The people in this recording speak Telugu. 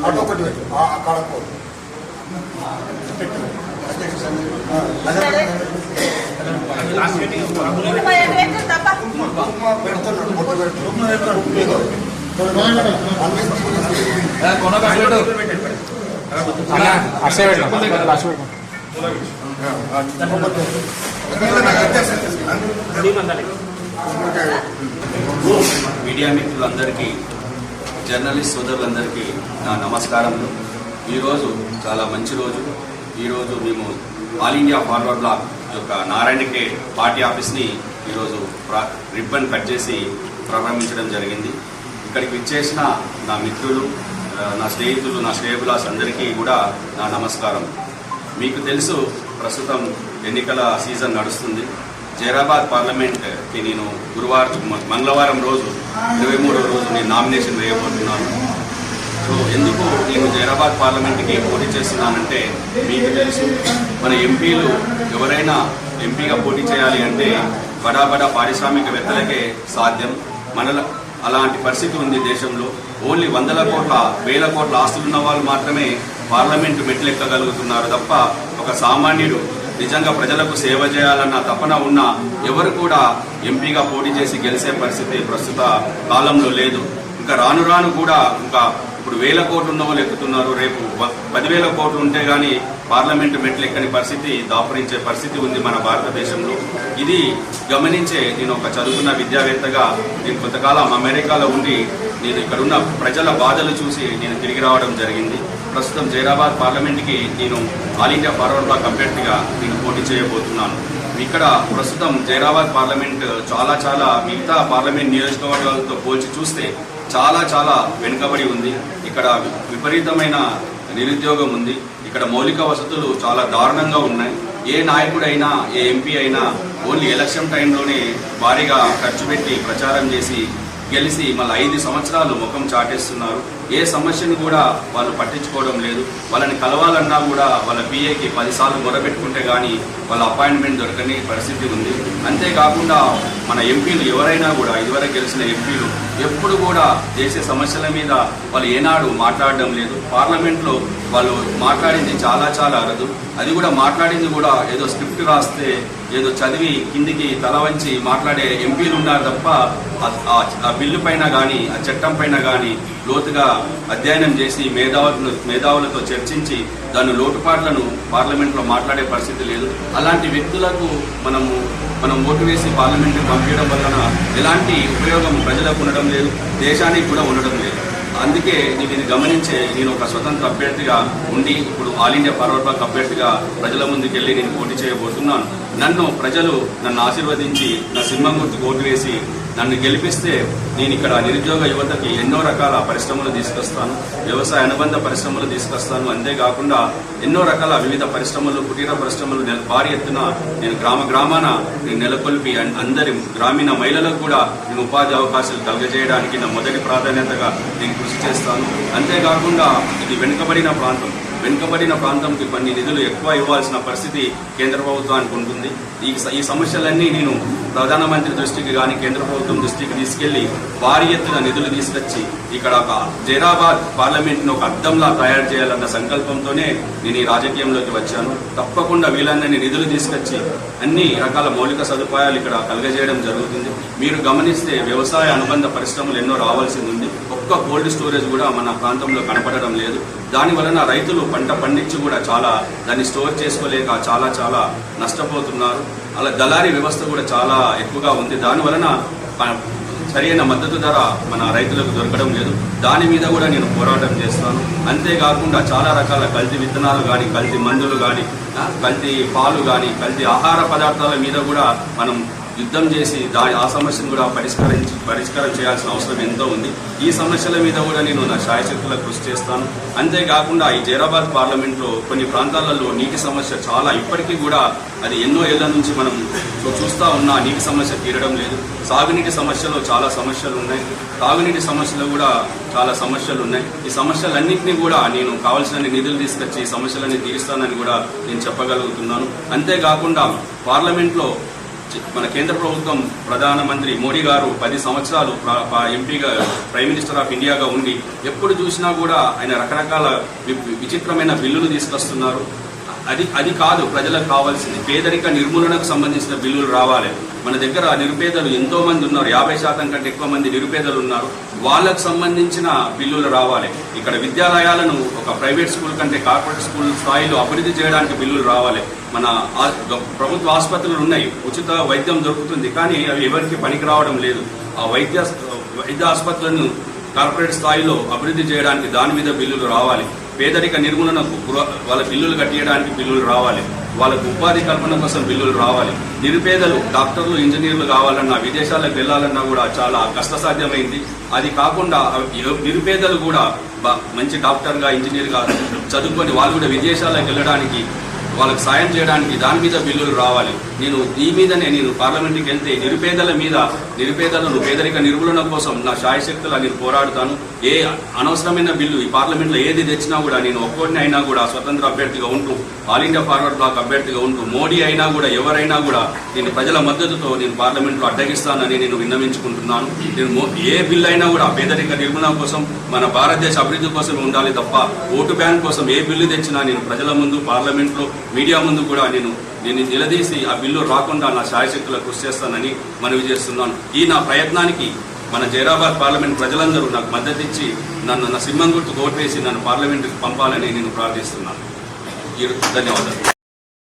అటు ఒకటి పెట్టు ఆ, అక్కడ పో. పెట్టు. ఆ, అదే. కుంకుమ పెడుతున్నాడు బొట్టు పెట్టు ఇదిగో. అన్ని అన్న అసే పెట్టాం లాస్ట్ పెట్టాం మీడియా మిత్రులందరికీ జర్నలిస్ట్ సోదరులందరికీ నా నమస్కారములు. ఈరోజు చాలా మంచి రోజు. ఈరోజు మేము ఆల్ ఇండియా ఫార్వర్డ్ బ్లాక్ యొక్క నారాయణకే పార్టీ ఆఫీస్ని ఈరోజు రిబ్బన్ కట్ చేసి ప్రారంభించడం జరిగింది. ఇక్కడికి విచ్చేసిన నా మిత్రులు నా స్నేహితులు నా శ్రేయబులాస్ అందరికీ కూడా నా నమస్కారం. మీకు తెలుసు ప్రస్తుతం ఎన్నికల సీజన్ నడుస్తుంది. జైరాబాద్ పార్లమెంట్కి నేను గురువారం మంగళవారం రోజు ఇరవై మూడో రోజు నేను నామినేషన్ వేయబోతున్నాను. సో ఎందుకు నేను జైరాబాద్ పార్లమెంట్కి పోటీ చేస్తున్నానంటే మీకు తెలుసు మన ఎంపీలు ఎవరైనా ఎంపీగా పోటీ చేయాలి అంటే బడా బడా పారిశ్రామికవేత్తలకే సాధ్యం. మనలో అలాంటి పరిస్థితి ఉంది దేశంలో. ఓన్లీ వందల కోట్ల వేల కోట్ల ఆస్తులున్న వాళ్ళు మాత్రమే పార్లమెంటు మెట్లెక్కగలుగుతున్నారు తప్ప ఒక సామాన్యుడు నిజంగా ప్రజలకు సేవ చేయాలన్న తపన ఉన్న ఎవరు కూడా ఎంపీగా పోటీ చేసి గెలిచే పరిస్థితి ప్రస్తుత కాలంలో లేదు. ఇంకా రాను రాను కూడా ఇంకా ఇప్పుడు వేల కోట్లు ఉన్న వాళ్ళు ఎక్కుతున్నారు. రేపు పదివేల కోట్లు ఉంటే గానీ పార్లమెంటు మెట్లు ఎక్కని పరిస్థితి దాపురించే పరిస్థితి ఉంది మన భారతదేశంలో. ఇది గమనించే నేను ఒక చదువుకున్న విద్యావేత్తగా నేను కొంతకాలం అమెరికాలో ఉండి నేను ఇక్కడున్న ప్రజల బాధలు చూసి నేను తిరిగి రావడం జరిగింది. ప్రస్తుతం జైరాబాద్ పార్లమెంట్కి నేను ఆల్ ఇండియా ఫార్వర్డ్ బ్లాక్ అభ్యర్థిగా నేను పోటీ చేయబోతున్నాను. ఇక్కడ ప్రస్తుతం జైరాబాద్ పార్లమెంట్ చాలా చాలా మిగతా పార్లమెంట్ నియోజకవర్గాలతో పోల్చి చూస్తే చాలా చాలా వెనుకబడి ఉంది. ఇక్కడ విపరీతమైన నిరుద్యోగం ఉంది. ఇక్కడ మౌలిక వసతులు చాలా దారుణంగా ఉన్నాయి. ఏ నాయకుడైనా ఏ ఎంపీ అయినా ఓన్లీ ఎలక్షన్ టైంలోనే భారీగా ఖర్చు పెట్టి ప్రచారం చేసి గెలిచి మళ్ళీ ఐదు సంవత్సరాలు ముఖం చాటేస్తున్నారు. ఏ సమస్యను కూడా వాళ్ళు పట్టించుకోవడం లేదు. వాళ్ళని కలవాలన్నా కూడా వాళ్ళ పిఏకి పదిసార్లు మొరబెట్టుకుంటే కానీ వాళ్ళ అపాయింట్మెంట్ దొరకని పరిస్థితి ఉంది. అంతేకాకుండా మన ఎంపీలు ఎవరైనా కూడా ఇదివరకు గెలిచిన ఎంపీలు ఎప్పుడు కూడా దేశ సమస్యల మీద వాళ్ళు ఏనాడు మాట్లాడడం లేదు. పార్లమెంట్లో వాళ్ళు మాట్లాడింది చాలా చాలా అరదు. అది కూడా మాట్లాడింది కూడా ఏదో స్క్రిప్ట్ రాస్తే ఏదో చదివి కిందికి తల వంచి మాట్లాడే ఎంపీలు ఉన్నారు తప్ప ఆ- ఆ- బిల్లు పైన కానీ ఆ చట్టం పైన కానీ లోతుగా అధ్యయనం చేసి మేధావులను మేధావులతో చర్చించి దాని లోటుపాట్లను పార్లమెంట్లో మాట్లాడే పరిస్థితి లేదు. అలాంటి వ్యక్తులకు మనము మనం ఓటు వేసి పార్లమెంట్కి పంపించడం వలన ఎలాంటి ఉపయోగం ప్రజలకు ఉండడం లేదు దేశానికి కూడా ఉండడం లేదు. అందుకే నేను ఇది గమనించే నేను ఒక స్వతంత్ర అభ్యర్థిగా ఉండి ఇప్పుడు ఆల్ ఇండియా ఫార్వర్డ్ అభ్యర్థిగా ప్రజల ముందుకు వెళ్ళి నేను పోటీ చేయబోతున్నాను. నన్ను ప్రజలు నన్ను ఆశీర్వదించి నా సింహం గుర్తుకు ఓటు వేసి నన్ను గెలిపిస్తే నేను ఇక్కడ నిరుద్యోగ యువతకి ఎన్నో రకాల పరిశ్రమలు తీసుకొస్తాను వ్యవసాయ అనుబంధ పరిశ్రమలు తీసుకొస్తాను. అంతేకాకుండా ఎన్నో రకాల వివిధ పరిశ్రమలు కుటీర పరిశ్రమలు నేను భారీ ఎత్తున నేను గ్రామ గ్రామాన నెలకొల్పి అందరి గ్రామీణ మహిళలకు కూడా నేను ఉపాధి అవకాశాలు కలగజేయడానికి నా మొదటి ప్రాధాన్యతగా నేను కృషి చేస్తాను. అంతేకాకుండా ఇది వెనుకబడిన ప్రాంతం. వెనుకబడిన ప్రాంతంకి కొన్ని నిధులు ఎక్కువ ఇవ్వాల్సిన పరిస్థితి కేంద్ర ప్రభుత్వానికి ఉంటుంది. ఈ ఈ సమస్యలన్నీ నేను ప్రధానమంత్రి దృష్టికి కానీ కేంద్ర ప్రభుత్వం దృష్టికి తీసుకెళ్ళి భారీ ఎత్తున నిధులు తీసుకొచ్చి ఇక్కడ ఒక జైరాబాద్ పార్లమెంట్ను ఒక అద్దంలా తయారు చేయాలన్న సంకల్పంతోనే నేను ఈ రాజకీయంలోకి వచ్చాను. తప్పకుండా వీళ్ళందరినీ నిధులు తీసుకొచ్చి అన్ని రకాల మౌలిక సదుపాయాలు ఇక్కడ కలుగజేయడం జరుగుతుంది. మీరు గమనిస్తే వ్యవసాయ అనుబంధ పరిశ్రమలు ఎన్నో రావాల్సింది ఉంది. ఒక్క కోల్డ్ స్టోరేజ్ కూడా మన ప్రాంతంలో కనపడడం లేదు. దాని వలన రైతులు పంట పండించి కూడా చాలా దాన్ని స్టోర్ చేసుకోలేక చాలా చాలా నష్టపోతున్నారు. అలా దళారీ వ్యవస్థ కూడా చాలా ఎక్కువగా ఉంది. దాని వలన సరైన మద్దతు ధర మన రైతులకు దొరకడం లేదు. దాని మీద కూడా నేను పోరాటం చేస్తాను. అంతేకాకుండా చాలా రకాల కల్తీ విత్తనాలు కానీ కల్తీ మందులు కానీ కల్తీ పాలు కానీ కల్తీ ఆహార పదార్థాల మీద కూడా మనం యుద్ధం చేసి దా ఆ సమస్యను కూడా పరిష్కరించి పరిష్కారం చేయాల్సిన అవసరం ఎంతో ఉంది. ఈ సమస్యల మీద కూడా నేను నా శాయశక్తుల కృషి చేస్తాను. అంతేకాకుండా ఈ జైరాబాద్ పార్లమెంట్లో కొన్ని ప్రాంతాలలో నీటి సమస్య చాలా ఇప్పటికీ కూడా అది ఎన్నో ఏళ్ళ నుంచి మనం చూస్తూ చూస్తా ఉన్నా నీటి సమస్య తీరడం లేదు. సాగునీటి సమస్యలో చాలా సమస్యలు ఉన్నాయి. తాగునీటి సమస్యలు కూడా చాలా సమస్యలు ఉన్నాయి. ఈ సమస్యలన్నింటినీ కూడా నేను కావాల్సిన నిధులు తీసుకొచ్చి ఈ సమస్యలన్నీ తీరుస్తానని కూడా నేను చెప్పగలుగుతున్నాను. అంతేకాకుండా పార్లమెంట్లో మన కేంద్ర ప్రభుత్వం ప్రధానమంత్రి మోడీ గారు పది సంవత్సరాలు ఎంపీగా ప్రైమ్ మినిస్టర్ ఆఫ్ ఇండియాగా ఉండి ఎప్పుడు చూసినా కూడా ఆయన రకరకాల విచిత్రమైన బిల్లులు తీసుకొస్తున్నారు. అది అది కాదు ప్రజలకు కావాల్సింది. పేదరిక నిర్మూలనకు సంబంధించిన బిల్లులు రావాలి. మన దగ్గర నిరుపేదలు ఎంతో మంది ఉన్నారు. యాభై శాతం కంటే ఎక్కువ మంది నిరుపేదలు ఉన్నారు. వాళ్ళకు సంబంధించిన బిల్లులు రావాలి. ఇక్కడ విద్యాలయాలను ఒక ప్రైవేట్ స్కూల్ కంటే కార్పొరేట్ స్కూల్ స్థాయిలో అభివృద్ధి చేయడానికి బిల్లులు రావాలి. మన ప్రభుత్వ ఆసుపత్రులు ఉన్నాయి. ఉచిత వైద్యం దొరుకుతుంది కానీ అవి ఎవరికి పనికి రావడం లేదు. ఆ వైద్య వైద్య ఆసుపత్రులను కార్పొరేట్ స్థాయిలో అభివృద్ధి చేయడానికి దాని మీద బిల్లులు రావాలి. పేదరిక నిర్మూలనకు గృహ వాళ్ళ బిల్లులు కట్టియడానికి బిల్లులు రావాలి. వాళ్ళకు ఉపాధి కల్పన కోసం బిల్లులు రావాలి. నిరుపేదలు డాక్టర్లు ఇంజనీర్లు కావాలన్నా విదేశాలకు వెళ్ళాలన్నా కూడా చాలా కష్టసాధ్యమైంది. అది కాకుండా నిరుపేదలు కూడా మంచి డాక్టర్గా ఇంజనీర్గా చదువుకొని వాళ్ళు కూడా విదేశాలకు వెళ్ళడానికి వాళ్ళకి సాయం చేయడానికి దాని మీద బిల్లులు రావాలి. నేను ఈ మీదనే నేను పార్లమెంట్కి వెళ్తే నిరుపేదల మీద నిరుపేదలను పేదరిక నిర్మూలన కోసం నా శాయశక్తులా నేను పోరాడుతాను. ఏ అనవసరమైన బిల్లు ఈ పార్లమెంట్లో ఏది తెచ్చినా కూడా నేను ఒక్కొక్కడిని అయినా కూడా స్వతంత్ర అభ్యర్థిగా ఉంటూ ఆల్ ఇండియా ఫార్వర్డ్ బ్లాక్ అభ్యర్థిగా ఉంటూ మోడీ అయినా కూడా ఎవరైనా కూడా నేను ప్రజల మద్దతుతో నేను పార్లమెంట్లో అడ్డగిస్తానని నేను విన్నవించుకుంటున్నాను. నేను ఏ బిల్లు అయినా కూడా పేదరిక నిర్మూలన కోసం మన భారతదేశ అభివృద్ధి కోసం ఉండాలి తప్ప ఓటు బ్యాంక్ కోసం ఏ బిల్లు తెచ్చినా నేను ప్రజల ముందు పార్లమెంట్లో మీడియా ముందు కూడా నేను నేను నిలదీసి ఆ బిల్లు రాకుండా నా శాయశక్తుల కృషి చేస్తానని మనవి చేస్తున్నాను. ఈ నా ప్రయత్నానికి మన జైరాబాద్ పార్లమెంట్ ప్రజలందరూ నాకు మద్దతు ఇచ్చి నన్ను నా సింహం గుర్తు ఓటు వేసి నన్ను పార్లమెంట్కి పంపాలని నేను ప్రార్థిస్తున్నాను. ధన్యవాదాలు.